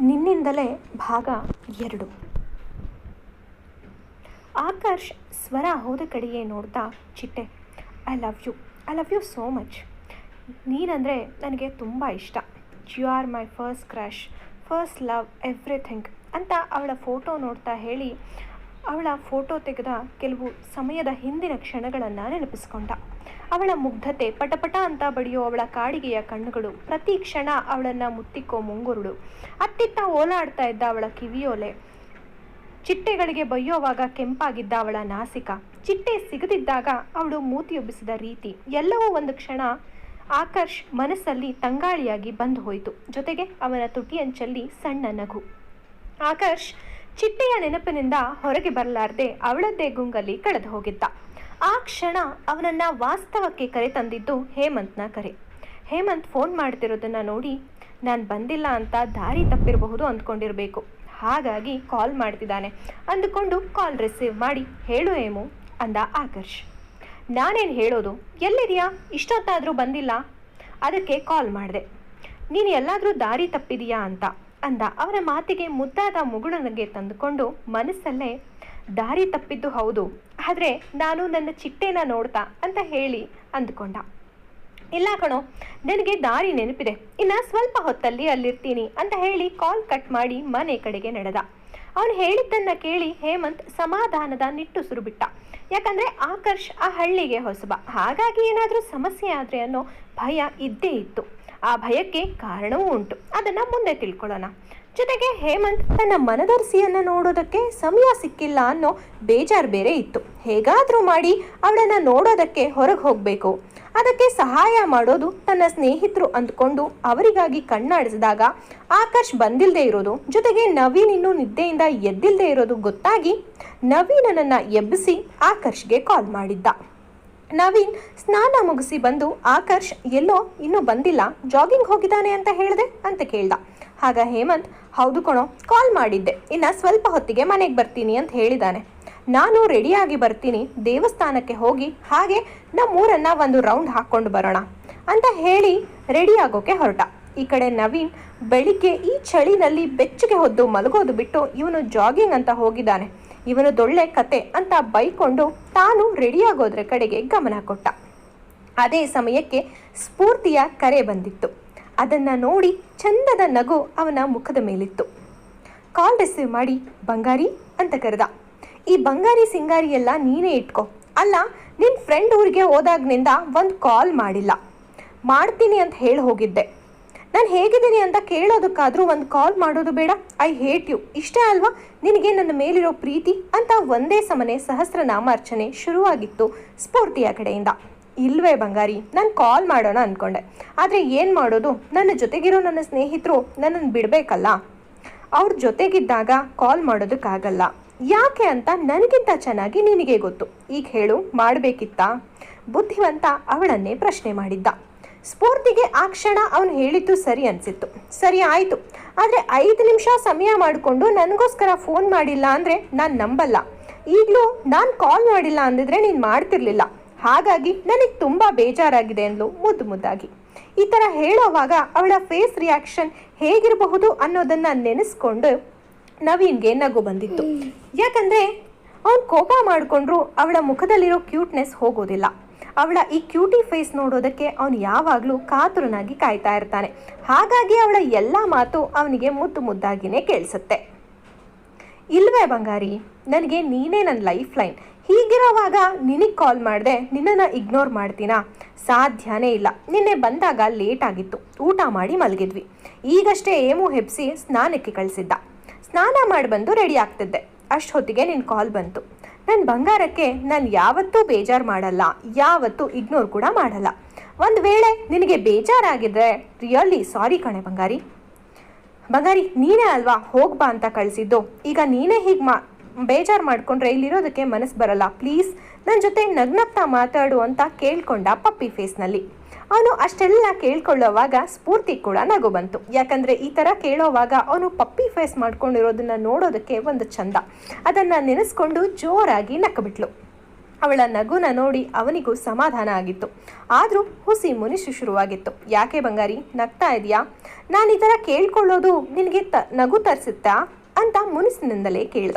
ನಿನ್ನಿಂದಲೇ ಭಾಗ ಎರಡು. ಆಕರ್ಷ್ ಸ್ವರ ಹೋದ ಕಡೆಯೇ ನೋಡ್ತಾ, ಚಿಟ್ಟೆ I love you I love you so much ನೀನಂದರೆ ನನಗೆ ತುಂಬ ಇಷ್ಟ. You are my first crush first love everything ಅಂತ ಅವಳ ಫೋಟೋ ನೋಡ್ತಾ ಹೇಳಿ ಅವಳ ಫೋಟೋ ತೆಗೆದ ಕೆಲವು ಸಮಯದ ಹಿಂದಿನ ಕ್ಷಣಗಳನ್ನು ನೆನಪಿಸ್ಕೊಂಡ. ಅವಳ ಮುಗ್ಧತೆ ಪಟಪಟ ಅಂತ ಬಡಿಯೋ ಅವಳ ಕಾಡಿಗೆಯ ಕಣ್ಣುಗಳು ಪ್ರತಿ ಕ್ಷಣ ಅವಳನ್ನು ಮುತ್ತಿಕ್ಕೋ ಮುಂಗುರುಳು ಅತ್ತಿತ್ತ ಓಲಾಡ್ತಾ ಇದ್ದ ಅವಳ ಕಿವಿಯೋಲೆ. ಚಿಟ್ಟೆಗಳಿಗೆ ಬೈಯೋವಾಗ ಕೆಂಪಾಗಿದ್ದ ಅವಳ ನಾಸಿಕ. ಚಿಟ್ಟೆ ಸಿಗದಿದ್ದಾಗ ಅವಳು ಮೂತಿಯೊಬ್ಬಿಸಿದ ರೀತಿ ಎಲ್ಲವೂ ಒಂದು ಕ್ಷಣ ಆಕರ್ಷ್ ಮನಸ್ಸಲ್ಲಿ ತಂಗಾಳಿಯಾಗಿ ಬಂದು ಹೋಯಿತು. ಜೊತೆಗೆ ಅವನ ತುಟಿಯಂಚಲ್ಲಿ ಸಣ್ಣ ನಗು. ಆಕರ್ಷ್ ಚಿಟ್ಟೆಯ ನೆನಪಿನಿಂದ ಹೊರಗೆ ಬರಲಾರದೆ ಅವಳದ್ದೇ ಗುಂಗಲ್ಲಿ ಕಳೆದು ಹೋಗಿದ್ದ. ಆ ಕ್ಷಣ ಅವನನ್ನ ವಾಸ್ತವಕ್ಕೆ ಕರೆ ತಂದಿದ್ದು ಹೇಮಂತ್ನ ಕರೆ. ಹೇಮಂತ್ ಫೋನ್ ಮಾಡ್ತಿರೋದನ್ನ ನೋಡಿ, ನಾನು ಬಂದಿಲ್ಲ ಅಂತ ದಾರಿ ತಪ್ಪಿರಬಹುದು ಅಂದ್ಕೊಂಡಿರಬೇಕು. ಹಾಗಾಗಿ ಕಾಲ್ ಮಾಡ್ತಿದ್ದಾನೆ. ಅಂದುಕೊಂಡು ಕಾಲ್ ರಿಸೀವ್ ಮಾಡಿ, ಹೇಳು ಏಮು ಅಂದ ಆಕರ್ಷ್. ನಾನೇನು ಹೇಳೋದು? ಎಲ್ಲಿದೆಯಾ? ಇಷ್ಟೊತ್ತಾದರೂ ಬಂದಿಲ್ಲ? ಅದಕ್ಕೆ ಕಾಲ್ ಮಾಡಿದೆ. ನೀನು ಎಲ್ಲಾದರೂ ದಾರಿ ತಪ್ಪಿದೀಯಾ? ಅಂತ. ಅಂದ. ಅವರ ಮಾತಿಗೆ ಮುದ್ದಾದ ಮುಗುಳನಿಗೆ ತಂದುಕೊಂಡು ಮನಸ್ಸಲ್ಲೇ ದಾರಿ ತಪ್ಪಿದ್ದು ಹೌದು. ಆದರೆ ನಾನು ನನ್ನ ಚಿಟ್ಟೆನ ನೋಡ್ತಾ ಅಂತ ಹೇಳಿ ಅಂದುಕೊಂಡ. ಇಲ್ಲ ಕಣೋ, ನನಗೆ ದಾರಿ ನೆನಪಿದೆ. ಇನ್ನು ಸ್ವಲ್ಪ ಹೊತ್ತಲ್ಲಿ ಅಲ್ಲಿರ್ತೀನಿ ಅಂತ ಹೇಳಿ ಕಾಲ್ ಕಟ್ ಮಾಡಿ ಮನೆ ಕಡೆಗೆ ನಡೆದ. ಅವನು ಹೇಳಿದ್ದನ್ನ ಕೇಳಿ ಹೇಮಂತ್ ಸಮಾಧಾನದ ನಿಟ್ಟುಸಿರು ಬಿಟ್ಟ ಯಾಕಂದ್ರೆ ಆಕರ್ಷ್ ಆ ಹಳ್ಳಿಗೆ ಹೊಸಬ. ಹಾಗಾಗಿ ಏನಾದರೂ ಸಮಸ್ಯೆ ಆದರೆ ಅನ್ನೋ ಭಯ ಇದ್ದೇ ಇತ್ತು. ಆ ಭಯಕ್ಕೆ ಕಾರಣವೂ ಉಂಟು. ಅದನ್ನ ಮುಂದೆ ತಿಳ್ಕೊಳ್ಳೋಣ. ಜೊತೆಗೆ ಹೇಮಂತ್ ತನ್ನ ಮನದರ್ಸಿಯನ್ನ ನೋಡೋದಕ್ಕೆ ಸಮಯ ಸಿಕ್ಕಿಲ್ಲ ಅನ್ನೋ ಬೇಜಾರು ಬೇರೆ ಇತ್ತು. ಹೇಗಾದರೂ ಮಾಡಿ ಅವಳನ್ನ ನೋಡೋದಕ್ಕೆ ಹೊರಗೆ ಹೋಗಬೇಕು. ಅದಕ್ಕೆ ಸಹಾಯ ಮಾಡೋದು ತನ್ನ ಸ್ನೇಹಿತರು ಅಂದ್ಕೊಂಡು ಅವರಿಗಾಗಿ ಕಣ್ಣಾಡಿಸಿದಾಗ ಆಕಾಶ್ ಬಂದಿಲ್ಲದೆ ಇರೋದು. ಜೊತೆಗೆ ನವೀನ್ ಇನ್ನೂ ನಿದ್ದೆಯಿಂದ ಎದ್ದಿಲ್ಲದೆ ಇರೋದು ಗೊತ್ತಾಗಿ ನವೀನನನ್ನು ಎಬ್ಬಿಸಿ ಆಕರ್ಷ್ಗೆ ಕಾಲ್ ಮಾಡಿದ್ದ. ನವೀನ್ ಸ್ನಾನ ಮುಗಿಸಿ ಬಂದು ಆಕರ್ಷ್ ಎಲ್ಲೋ ಇನ್ನೂ ಬಂದಿಲ್ಲ ಜಾಗಿಂಗ್ ಹೋಗಿದ್ದಾನೆ ಅಂತ ಹೇಳಿದೆ ಅಂತ ಕೇಳ್ದ. ಆಗ ಹೇಮಂತ್, ಹೌದು ಕಣೋ ಕಾಲ್ ಮಾಡಿದ್ದೆ. ಇನ್ನ ಸ್ವಲ್ಪ ಹೊತ್ತಿಗೆ ಮನೆಗೆ ಬರ್ತೀನಿ ಅಂತ ಹೇಳಿದ್ದಾನೆ ನಾನು ರೆಡಿಯಾಗಿ ಬರ್ತೀನಿ, ದೇವಸ್ಥಾನಕ್ಕೆ ಹೋಗಿ, ಹಾಗೆ ನಮ್ಮೂರನ್ನ ಒಂದು ರೌಂಡ್ ಹಾಕೊಂಡು ಬರೋಣ ಅಂತ ಹೇಳಿ ರೆಡಿ ಆಗೋಕೆ ಹೊರಟ. ಈ ಕಡೆ ನವೀನ್ ಬೆಳಿಗ್ಗೆ ಈ ಚಳಿನಲ್ಲಿ ಬೆಚ್ಚಗೆ ಹೊದ್ದು ಮಲಗೋದು ಬಿಟ್ಟು ಇವನು ಜಾಗಿಂಗ್ ಅಂತ ಹೋಗಿದ್ದಾನೆ. ಇವನದೊಳ್ಳೆ ಕತೆ ಅಂತ ಬೈಕೊಂಡು ತಾನು ರೆಡಿಯಾಗೋದ್ರ ಕಡೆಗೆ ಗಮನ ಕೊಟ್ಟ. ಅದೇ ಸಮಯಕ್ಕೆ ಸ್ಫೂರ್ತಿಯ ಕರೆ ಬಂದಿತ್ತು. ಅದನ್ನು ನೋಡಿ ಚಂದದ ನಗು ಅವನ ಮುಖದ ಮೇಲಿತ್ತು. ಕಾಲ್ ರಿಸೀವ್ ಮಾಡಿ, ಬಂಗಾರಿ ಅಂತ ಕರೆದ. ಈ ಬಂಗಾರಿ ಸಿಂಗಾರಿ ಎಲ್ಲ ನೀನೇ ಇಟ್ಕೋ. ಅಲ್ಲ ನಿನ್ನ ಫ್ರೆಂಡ್ ಊರಿಗೆ ಹೋದಾಗ್ನಿಂದ ಒಂದು ಕಾಲ್ ಮಾಡಿಲ್ಲ. ಮಾಡ್ತೀನಿ ಅಂತ ಹೇಳಿ ಹೋಗಿದ್ದೆ. ನಾನು ಹೇಗಿದ್ದೀನಿ ಅಂತ ಕೇಳೋದಕ್ಕಾದರೂ ಒಂದು ಕಾಲ್ ಮಾಡೋದು ಬೇಡ. ಐ ಹೇಟ್ ಯು ಇಷ್ಟೇ ಅಲ್ವಾ? ನಿನಗೆ ನನ್ನ ಮೇಲಿರೋ ಪ್ರೀತಿ ಅಂತ ಒಂದೇ ಸಮನೆ ಸಹಸ್ರನಾಮಾರ್ಚನೆ ಶುರುವಾಗಿತ್ತು ಸ್ಫೂರ್ತಿಯ ಕಡೆಯಿಂದ. ಇಲ್ವೇ ಬಂಗಾರಿ, ನಾನು ಕಾಲ್ ಮಾಡೋಣ ಅಂದ್ಕೊಂಡೆ ಆದರೆ ಏನು ಮಾಡೋದು? ನನ್ನ ಜೊತೆಗಿರೋ ನನ್ನ ಸ್ನೇಹಿತರು ನನ್ನನ್ನು ಬಿಡಬೇಕಲ್ಲ. ಅವ್ರ ಜೊತೆಗಿದ್ದಾಗ ಕಾಲ್ ಮಾಡೋದಕ್ಕಾಗಲ್ಲ. ಯಾಕೆ ಅಂತ ನನಗಿಂತ ಚೆನ್ನಾಗಿ ನಿನಗೆ ಗೊತ್ತು. ಈಗ ಹೇಳು, ಮಾಡಬೇಕಿತ್ತಾ? ಬುದ್ಧಿವಂತ ಅವಳನ್ನೇ ಪ್ರಶ್ನೆ ಮಾಡಿದ್ದ. ಸ್ಫೂರ್ತಿಗೆ ಆ ಕ್ಷಣ ಅವನು ಹೇಳಿದ್ದು ಸರಿ ಅನಿಸಿತ್ತು. ಸರಿ ಆಯಿತು. ಆದರೆ ಐದು ನಿಮಿಷ ಸಮಯ ಮಾಡಿಕೊಂಡು ನನಗೋಸ್ಕರ ಫೋನ್ ಮಾಡಿಲ್ಲ ಅಂದರೆ ನಾನು ನಂಬಲ್ಲ. ಈಗಲೂ ನಾನು ಕಾಲ್ ಮಾಡಿಲ್ಲ ಅಂದಿದ್ರೆ ನೀನು ಮಾಡ್ತಿರ್ಲಿಲ್ಲ. ಹಾಗಾಗಿ ನನಗೆ ತುಂಬ ಬೇಜಾರಾಗಿದೆ ಅಂದ್ಲು ಮುದ್ದು ಮುದ್ದಾಗಿ. ಈ ಥರ ಹೇಳೋವಾಗ ಅವಳ ಫೇಸ್ ರಿಯಾಕ್ಷನ್ ಹೇಗಿರಬಹುದು ಅನ್ನೋದನ್ನು ನೆನೆಸ್ಕೊಂಡು ನವೀನ್ಗೆ ನಗು ಬಂದಿತ್ತು. ಯಾಕಂದರೆ ಅವನು ಕೋಪ ಮಾಡಿಕೊಂಡ್ರು ಅವಳ ಮುಖದಲ್ಲಿರೋ ಕ್ಯೂಟ್ನೆಸ್ ಹೋಗೋದಿಲ್ಲ. ಅವಳ ಈ ಕ್ಯೂಟಿ ಫೇಸ್ ನೋಡೋದಕ್ಕೆ ಅವನು ಯಾವಾಗಲೂ ಕಾತುರನಾಗಿ ಕಾಯ್ತಾ ಇರ್ತಾನೆ. ಹಾಗಾಗಿ ಅವಳ ಎಲ್ಲ ಮಾತು ಅವನಿಗೆ ಮುದ್ದು ಮುದ್ದಾಗಿನೇ ಕೇಳಿಸುತ್ತೆ. ಇಲ್ವೇ ಬಂಗಾರಿ, ನನಗೆ ನೀನೇ ನನ್ನ ಲೈಫ್ ಲೈನ್ ಹೀಗಿರೋವಾಗ ನಿನಗೆ ಕಾಲ್ ಮಾಡಿದೆ ನಿನ್ನನ್ನು ಇಗ್ನೋರ್ ಮಾಡ್ತೀನಾ? ಸಾಧ್ಯನೇ ಇಲ್ಲ. ನಿನ್ನೆ ಬಂದಾಗ ಲೇಟ್ ಆಗಿತ್ತು. ಊಟ ಮಾಡಿ ಮಲಗಿದ್ವಿ. ಈಗಷ್ಟೇ ಏಮು ಹೆಪ್ಸಿ ಸ್ನಾನಕ್ಕೆ ಕಳಿಸಿದ್ದ. ಸ್ನಾನ ಮಾಡಿ ಬಂದು ರೆಡಿ ಆಗ್ತಿದ್ದೆ. ಅಷ್ಟೊತ್ತಿಗೆ ನಿನ್ನ ಕಾಲ್ ಬಂತು. ನನ್ನ ಬಂಗಾರಕ್ಕೆ ನಾನು ಯಾವತ್ತೂ ಬೇಜಾರು ಮಾಡಲ್ಲ, ಯಾವತ್ತೂ ಇಗ್ನೋರ್ ಕೂಡ ಮಾಡಲ್ಲ. ಒಂದು ವೇಳೆ ನಿನಗೆ ಬೇಜಾರಾಗಿದ್ರೆ ರಿಯಲಿ ಸಾರಿ ಕಣೆ ಬಂಗಾರಿ. ಬಂಗಾರಿ, ನೀನೇ ಅಲ್ವಾ ಹೋಗ್ಬಾ ಅಂತ ಕಳಿಸಿದ್ದು. ಈಗ ನೀನೇ ಹೀಗೆ ಮಾ ಬೇಜಾರು ಮಾಡಿಕೊಂಡ್ರೆ ಇಲ್ಲಿರೋದಕ್ಕೆ ಮನಸ್ಸು ಬರಲ್ಲ. ಪ್ಲೀಸ್ ನನ್ನ ಜೊತೆ ನಗ್ನಗ್ತಾ ಮಾತಾಡು ಅಂತ ಕೇಳ್ಕೊಂಡ ಪಪ್ಪಿ ಫೇಸ್ನಲ್ಲಿ ಅವನು ಅಷ್ಟೆಲ್ಲ ಕೇಳ್ಕೊಳ್ಳೋವಾಗ ಸ್ಫೂರ್ತಿ ಕೂಡ ನಗು ಬಂತು. ಯಾಕಂದರೆ ಈ ಥರ ಕೇಳೋವಾಗ ಅವನು ಪಪ್ಪಿ ಫೇಸ್ ಮಾಡ್ಕೊಂಡಿರೋದನ್ನ ನೋಡೋದಕ್ಕೆ ಒಂದು ಚಂದ. ಅದನ್ನು ನೆನೆಸ್ಕೊಂಡು ಜೋರಾಗಿ ನಕ್ಕಬಿಟ್ಲು ಅವಳ ನಗುನ ನೋಡಿ ಅವನಿಗೂ ಸಮಾಧಾನ ಆಗಿತ್ತು. ಆದರೂ ಹುಸಿ ಮುನಿಸು ಶುರುವಾಗಿತ್ತು. ಯಾಕೆ ಬಂಗಾರಿ, ನಗ್ತಾ ಇದೆಯಾ? ನಾನು ಈ ಥರ ಕೇಳ್ಕೊಳ್ಳೋದು ನಿನಗೆ ತ, ನಗು ತರಿಸುತ್ತಾ? ಅಂತ ಮುನಿಸಿನಿಂದಲೇ ಕೇಳ್ದ.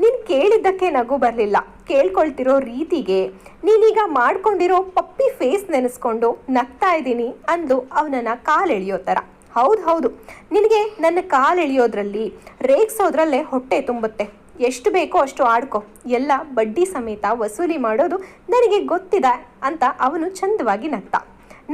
ನೀನು ಕೇಳಿದ್ದಕ್ಕೆ ನಗು ಬರಲಿಲ್ಲ. ಕೇಳ್ಕೊಳ್ತಿರೋ ರೀತಿಗೆ ನೀನೀಗ ಮಾಡ್ಕೊಂಡಿರೋ ಪಪ್ಪಿ ಫೇಸ್ ನೆನೆಸ್ಕೊಂಡು ನಗ್ತಾ ಇದ್ದೀನಿ ಅಂದು ಅವನನ್ನ ಕಾಲೆಳೆಯೋ ಥರ. ಹೌದು ಹೌದು, ನಿನಗೆ ನನ್ನ ಕಾಲೆಳೆಯೋದ್ರಲ್ಲಿ ರೇಗ್ಸೋದ್ರಲ್ಲೇ ಹೊಟ್ಟೆ ತುಂಬುತ್ತೆ. ಎಷ್ಟು ಬೇಕೋ ಅಷ್ಟು ಆಡ್ಕೊ. ಎಲ್ಲ ಬಡ್ಡಿ ಸಮೇತ ವಸೂಲಿ ಮಾಡೋದು ನನಗೆ ಗೊತ್ತಿದೆ ಅಂತ ಅವನು ಚಂದವಾಗಿ ನಗ್ತ.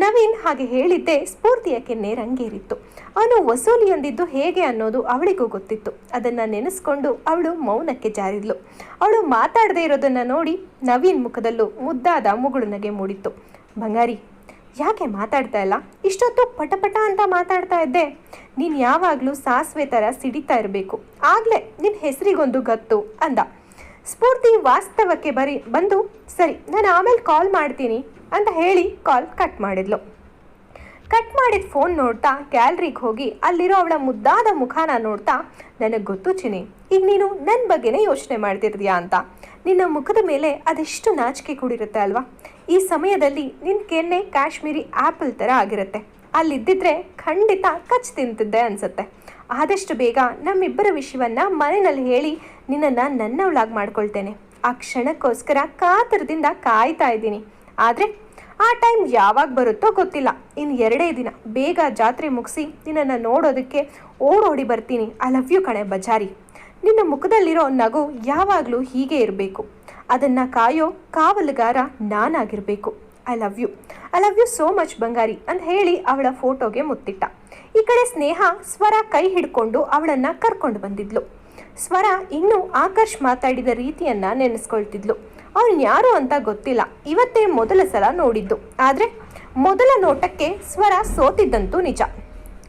ನವೀನ್ ಹಾಗೆ ಹೇಳಿದ್ದೆ ಸ್ಫೂರ್ತಿಯ ಕೆನ್ನೆ ರಂಗೇರಿತ್ತು. ಅವನು ವಸೂಲಿಯೊಂದಿದ್ದು ಹೇಗೆ ಅನ್ನೋದು ಅವಳಿಗೂ ಗೊತ್ತಿತ್ತು. ಅದನ್ನು ನೆನೆಸ್ಕೊಂಡು ಅವಳು ಮೌನಕ್ಕೆ ಜಾರಿದ್ಲು. ಅವಳು ಮಾತಾಡದೇ ಇರೋದನ್ನು ನೋಡಿ ನವೀನ್ ಮುಖದಲ್ಲೂ ಮುದ್ದಾದ ಮುಗುಳು ನಗೆ ಮೂಡಿತ್ತು. ಬಂಗಾರಿ, ಯಾಕೆ ಮಾತಾಡ್ತಾ ಇಲ್ಲ? ಇಷ್ಟೊತ್ತು ಪಟಪಟ ಅಂತ ಮಾತಾಡ್ತಾ ಇದ್ದೆ. ನೀನು ಯಾವಾಗಲೂ ಸಾಸಿವೆ ಥರ ಸಿಡಿತಾ ಇರಬೇಕು. ಆಗಲೇ ನಿನ್ನ ಹೆಸರಿಗೊಂದು ಗತ್ತು ಅಂದ. ಸ್ಫೂರ್ತಿ ವಾಸ್ತವಕ್ಕೆ ಬರಿ ಬಂದು, ಸರಿ, ನಾನು ಆಮೇಲೆ ಕಾಲ್ ಮಾಡ್ತೀನಿ. ಅಂತ ಹೇಳಿ ಕಾಲ್ ಕಟ್ ಮಾಡಿದ್ಲು. ಕಟ್ ಮಾಡಿದ ಫೋನ್ ನೋಡ್ತಾ ಗ್ಯಾಲ್ರಿಗೆ ಹೋಗಿ ಅಲ್ಲಿರೋ ಅವಳ ಮುದ್ದಾದ ಮುಖಾನ ನೋಡ್ತಾ, ನನಗೆ ಗೊತ್ತು ಚಿನಿ ಈಗ ನೀನು ನನ್ನ ಬಗ್ಗೆನೇ ಯೋಚನೆ ಮಾಡ್ತಿರ್ತೀಯಾ ಅಂತ. ನಿನ್ನ ಮುಖದ ಮೇಲೆ ಅದೆಷ್ಟು ನಾಚಿಕೆ ಕೂಡಿರುತ್ತೆ ಅಲ್ವಾ? ಈ ಸಮಯದಲ್ಲಿ ನಿನ್ನ ಕೆನ್ನೆ ಕಾಶ್ಮೀರಿ ಆ್ಯಪಲ್ ಥರ ಆಗಿರುತ್ತೆ. ಅಲ್ಲಿದ್ದಿದ್ರೆ ಖಂಡಿತ ಕಚ್ ತಿಂತಿದ್ದೆ ಅನ್ಸುತ್ತೆ. ಆದಷ್ಟು ಬೇಗ ನಮ್ಮಿಬ್ಬರ ವಿಷಯವನ್ನು ಮನೆಯಲ್ಲಿ ಹೇಳಿ ನಿನ್ನನ್ನು ನನ್ನವಳಾಗಿ ಮಾಡ್ಕೊಳ್ತೇನೆ. ಆ ಕ್ಷಣಕ್ಕೋಸ್ಕರ ಕಾತರದಿಂದ ಕಾಯ್ತಾ ಇದ್ದೀನಿ. ಆದರೆ ಆ ಟೈಮ್ ಯಾವಾಗ ಬರುತ್ತೋ ಗೊತ್ತಿಲ್ಲ. ಇನ್ನು ಎರಡೇ ದಿನ ಬೇಗ ಜಾತ್ರೆ ಮುಗಿಸಿ ನಿನ್ನನ್ನು ನೋಡೋದಕ್ಕೆ ಓಡೋಡಿ ಬರ್ತೀನಿ. ಐ ಲವ್ ಯು ಕಣೆ ಬಜಾರಿ. ನಿನ್ನ ಮುಖದಲ್ಲಿರೋ ನಗು ಯಾವಾಗಲೂ ಹೀಗೆ ಇರಬೇಕು. ಅದನ್ನು ಕಾಯೋ ಕಾವಲುಗಾರ ನಾನಾಗಿರಬೇಕು. I love you I love you so much ಬಂಗಾರಿ ಅಂತ ಹೇಳಿ ಅವಳ ಫೋಟೋಗೆ ಮುತ್ತಿಟ್ಟ. ಈ ಕಡೆ ಸ್ನೇಹ ಸ್ವರ ಕೈ ಹಿಡ್ಕೊಂಡು ಅವಳನ್ನು ಕರ್ಕೊಂಡು ಬಂದಿದ್ಲು. ಸ್ವರ ಇನ್ನೂ ಆಕರ್ಷ್ ಮಾತಾಡಿದ ರೀತಿಯನ್ನು ನೆನೆಸ್ಕೊಳ್ತಿದ್ಲು. ಅವನು ಯಾರು ಅಂತ ಗೊತ್ತಿಲ್ಲ. ಇವತ್ತೇ ಮೊದಲ ಸಲ ನೋಡಿದ್ದು. ಆದರೆ ಮೊದಲ ನೋಟಕ್ಕೆ ಸ್ವರ ಸೋತಿದ್ದಂತೂ ನಿಜ.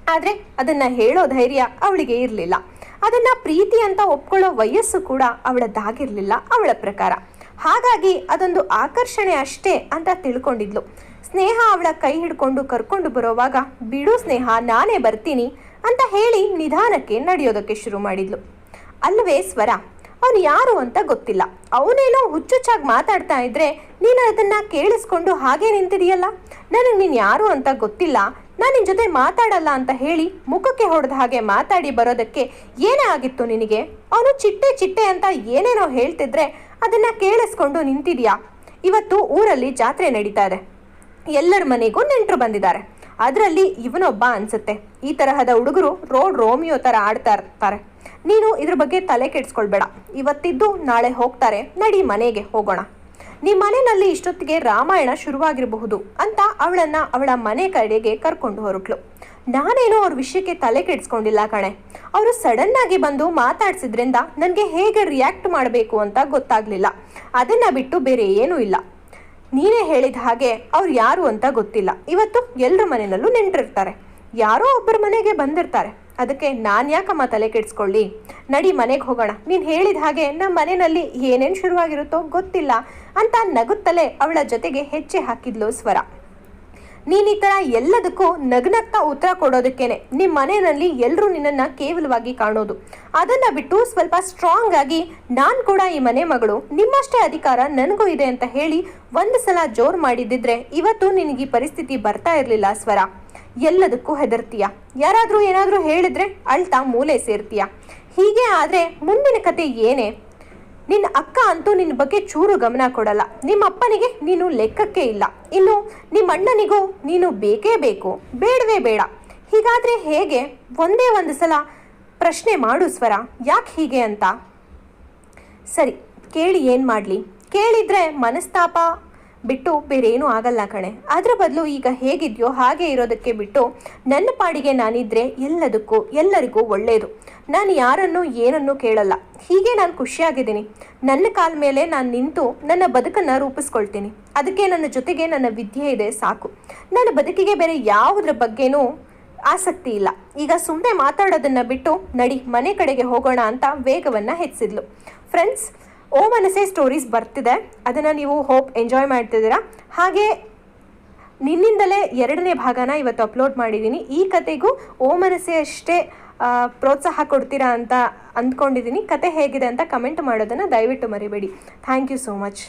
ಆದರೆ ಅದನ್ನ ಹೇಳೋ ಧೈರ್ಯ ಅವಳಿಗೆ ಇರಲಿಲ್ಲ. ಅದನ್ನ ಪ್ರೀತಿ ಅಂತ ಒಪ್ಕೊಳ್ಳೋ ವಯಸ್ಸು ಕೂಡ ಅವಳದ್ದಾಗಿರಲಿಲ್ಲ ಅವಳ ಪ್ರಕಾರ. ಹಾಗಾಗಿ ಅದೊಂದು ಆಕರ್ಷಣೆ ಅಷ್ಟೇ ಅಂತ ತಿಳ್ಕೊಂಡಿದ್ಲು. ಸ್ನೇಹ ಅವಳ ಕೈ ಹಿಡ್ಕೊಂಡು ಕರ್ಕೊಂಡು ಬರೋವಾಗ, ಬಿಡು ಸ್ನೇಹ, ನಾನೇ ಬರ್ತೀನಿ ಅಂತ ಹೇಳಿ ನಿಧಾನಕ್ಕೆ ನಡೆಯೋದಕ್ಕೆ ಶುರು ಮಾಡಿದ್ಲು. ಅಲ್ವೇ ಸ್ವರ? ಅವನು ಯಾರು ಅಂತ ಗೊತ್ತಿಲ್ಲ. ಅವನೇನೋ ಹುಚ್ಚುಚ್ಚಾಗಿ ಮಾತಾಡ್ತಾ ಇದ್ರೆ ನೀನು ಅದನ್ನ ಕೇಳಿಸ್ಕೊಂಡು ಹಾಗೆ ನಿಂತಿದೆಯಲ್ಲ? ನನಗೆ ನೀನು ಯಾರು ಅಂತ ಗೊತ್ತಿಲ್ಲ. ನಾನು ನಿನ್ನ ಜೊತೆ ಮಾತಾಡಲ್ಲ ಅಂತ ಹೇಳಿ ಮುಖಕ್ಕೆ ಹೊಡೆದ ಹಾಗೆ ಮಾತಾಡಿ ಬರೋದಕ್ಕೆ ಏನೇ ಆಗಿತ್ತು ನಿನಗೆ? ಅವನು ಚಿಟ್ಟೆ ಚಿಟ್ಟೆ ಅಂತ ಏನೇನೋ ಹೇಳ್ತಿದ್ರೆ ಅದನ್ನ ಕೇಳಿಸ್ಕೊಂಡು ನಿಂತಿದ್ಯಾ? ಇವತ್ತು ಊರಲ್ಲಿ ಜಾತ್ರೆ ನಡೀತಾ ಇದೆ. ಎಲ್ಲರ ಮನೆಗೂ ನೆಂಟರು ಬಂದಿದ್ದಾರೆ. ಅದರಲ್ಲಿ ಇವನೊಬ್ಬ ಅನ್ಸುತ್ತೆ. ಈ ತರಹದ ಹುಡುಗರು ರೋಡ್ ರೋಮಿಯೋ ಥರ ಆಡ್ತಾ ಇರ್ತಾರೆ. ನೀನು ಇದ್ರ ಬಗ್ಗೆ ತಲೆ ಕೆಡಿಸ್ಕೊಳ್ಬೇಡ. ಇವತ್ತಿದ್ದು ನಾಳೆ ಹೋಗ್ತಾರೆ, ನಡಿ ಮನೆಗೆ ಹೋಗೋಣ. ನಿಮ್ಮ ಮನೆಯಲ್ಲಿ ಇಷ್ಟೊತ್ತಿಗೆ ರಾಮಾಯಣ ಶುರುವಾಗಿರಬಹುದು ಅಂತ ಅವಳನ್ನ ಅವಳ ಮನೆ ಕಡೆಗೆ ಕರ್ಕೊಂಡು ಹೊರಟ್ಲು. ನಾನೇನೋ ಅವ್ರ ವಿಷಯಕ್ಕೆ ತಲೆ ಕೆಡಿಸ್ಕೊಂಡಿಲ್ಲ ಕಣೆ. ಅವರು ಸಡನ್ ಆಗಿ ಬಂದು ಮಾತಾಡ್ಸಿದ್ರಿಂದ ನನಗೆ ಹೇಗೆ ರಿಯಾಕ್ಟ್ ಮಾಡಬೇಕು ಅಂತ ಗೊತ್ತಾಗ್ಲಿಲ್ಲ. ಅದನ್ನ ಬಿಟ್ಟು ಬೇರೆ ಏನೂ ಇಲ್ಲ. ನೀನೇ ಹೇಳಿದ ಹಾಗೆ ಅವ್ರು ಯಾರು ಅಂತ ಗೊತ್ತಿಲ್ಲ. ಇವತ್ತು ಎಲ್ಲರ ಮನೆಯಲ್ಲೂ ನೆಂಟಿರ್ತಾರೆ ಯಾರೋ ಒಬ್ಬರ ಮನೆಗೆ ಬಂದಿರ್ತಾರೆ. ಅದಕ್ಕೆ ನಾನು ಯಾಕಮ್ಮ ತಲೆ ಕೆಡಿಸ್ಕೊಳ್ಳಿ? ನಡಿ ಮನೆಗೆ ಹೋಗೋಣ. ನೀನು ಹೇಳಿದ ಹಾಗೆ ನಮ್ಮ ಮನೆಯಲ್ಲಿ ಏನೇನು ಶುರುವಾಗಿರುತ್ತೋ ಗೊತ್ತಿಲ್ಲ ಅಂತ ನಗುತ್ತಲೇ ಅವಳ ಜೊತೆಗೆ ಹೆಜ್ಜೆ ಹಾಕಿದ್ಲು ಸ್ವರ. ನೀನು ಈ ಥರ ಎಲ್ಲದಕ್ಕೂ ನಗ್ನಗ್ತಾ ಉತ್ತರ ಕೊಡೋದಕ್ಕೇನೆ. ನಿಮ್ಮ ಮನೆಯಲ್ಲಿ ಎಲ್ಲರೂ ನಿನ್ನನ್ನು ಕೇವಲವಾಗಿ ಕಾಣೋದು. ಅದನ್ನು ಬಿಟ್ಟು ಸ್ವಲ್ಪ ಸ್ಟ್ರಾಂಗ್ ಆಗಿ ನಾನು ಕೂಡ ಈ ಮನೆ ಮಗಳು, ನಿಮ್ಮಷ್ಟೇ ಅಧಿಕಾರ ನನಗೂ ಇದೆ ಅಂತ ಹೇಳಿ ಒಂದು ಸಲ ಜೋರು ಮಾಡಿದ್ದಿದ್ರೆ ಇವತ್ತು ನಿನಗೆ ಈ ಪರಿಸ್ಥಿತಿ ಬರ್ತಾ ಇರಲಿಲ್ಲ ಸ್ವರ. ಎಲ್ಲದಕ್ಕೂ ಹೆದರ್ತೀಯ. ಯಾರಾದರೂ ಏನಾದರೂ ಹೇಳಿದ್ರೆ ಅಳ್ತಾ ಮೂಲೆ ಸೇರ್ತೀಯ. ಹೀಗೆ ಆದರೆ ಮುಂದಿನ ಕತೆ ಏನೇ? ನಿನ್ನ ಅಕ್ಕ ಅಂತೂ ನಿನ್ನ ಬಗ್ಗೆ ಚೂರು ಗಮನ ಕೊಡಲ್ಲ. ನಿಮ್ಮ ಅಪ್ಪನಿಗೆ ನೀನು ಲೆಕ್ಕಕ್ಕೆ ಇಲ್ಲ. ಇನ್ನು ನಿಮ್ಮ ಅಣ್ಣನಿಗೂ ನೀನು ಬೇಕೇ ಬೇಕು. ಬೇಡವೇ ಬೇಡ. ಹೀಗಾದ್ರೆ ಹೇಗೆ? ಒಂದೇ ಒಂದು ಸಲ ಪ್ರಶ್ನೆ ಮಾಡು ಸ್ವರ. ಯಾಕೆ ಹೀಗೆ ಅಂತ? ಸರಿ, ಕೇಳಿ ಏನು ಮಾಡಲಿ? ಕೇಳಿದರೆ ಮನಸ್ತಾಪ ಬಿಟ್ಟು ಬೇರೇನೂ ಆಗಲ್ಲ ಕಣೆ. ಅದರ ಬದಲು ಈಗ ಹೇಗಿದೆಯೋ ಹಾಗೆ ಇರೋದಕ್ಕೆ ಬಿಟ್ಟು ನನ್ನ ಪಾಡಿಗೆ ನಾನಿದ್ರೆ ಎಲ್ಲದಕ್ಕೂ, ಎಲ್ಲರಿಗೂ ಒಳ್ಳೆಯದು ನಾನು ಯಾರನ್ನು ಏನನ್ನು ಕೇಳಲ್ಲ. ಹೀಗೆ ನಾನು ಖುಷಿಯಾಗಿದ್ದೀನಿ. ನನ್ನ ಕಾಲ ಮೇಲೆ ನಾನು ನಿಂತು ನನ್ನ ಬದುಕನ್ನು ರೂಪಿಸ್ಕೊಳ್ತೀನಿ. ಅದಕ್ಕೆ ನನ್ನ ಜೊತೆಗೆ ನನ್ನ ವಿದ್ಯೆ ಇದೆ ಸಾಕು. ನನ್ನ ಬದುಕಿಗೆ ಬೇರೆ ಯಾವುದ್ರ ಬಗ್ಗೆನೂ ಆಸಕ್ತಿ ಇಲ್ಲ. ಈಗ ಸುಮ್ಮನೆ ಮಾತಾಡೋದನ್ನು ಬಿಟ್ಟು ನಡಿ ಮನೆ ಕಡೆಗೆ ಹೋಗೋಣ ಅಂತ ವೇಗವನ್ನು ಹೆಚ್ಚಿದ್ಲು. ಫ್ರೆಂಡ್ಸ್ ಓ ಮನಸ್ಸೇ ಸ್ಟೋರೀಸ್ ಬರ್ತಿದೆ. ಅದನ್ನು ನೀವು ಹೋಪ್ ಎಂಜಾಯ್ ಮಾಡ್ತಿದ್ದೀರಾ? ಹಾಗೆ ನಿನ್ನಿಂದಲೇ ಎರಡನೇ ಭಾಗನ ಇವತ್ತು ಅಪ್ಲೋಡ್ ಮಾಡಿದ್ದೀನಿ. ಈ ಕತೆಗೂ ಓ ಮನಸ್ಸೇ ಅಷ್ಟೇ ಪ್ರೋತ್ಸಾಹ ಕೊಡ್ತೀರಾ ಅಂತ ಅಂದ್ಕೊಂಡಿದ್ದೀನಿ. ಕತೆ ಹೇಗಿದೆ ಅಂತ ಕಮೆಂಟ್ ಮಾಡೋದನ್ನು ದಯವಿಟ್ಟು ಮರಿಬೇಡಿ. Thank you so much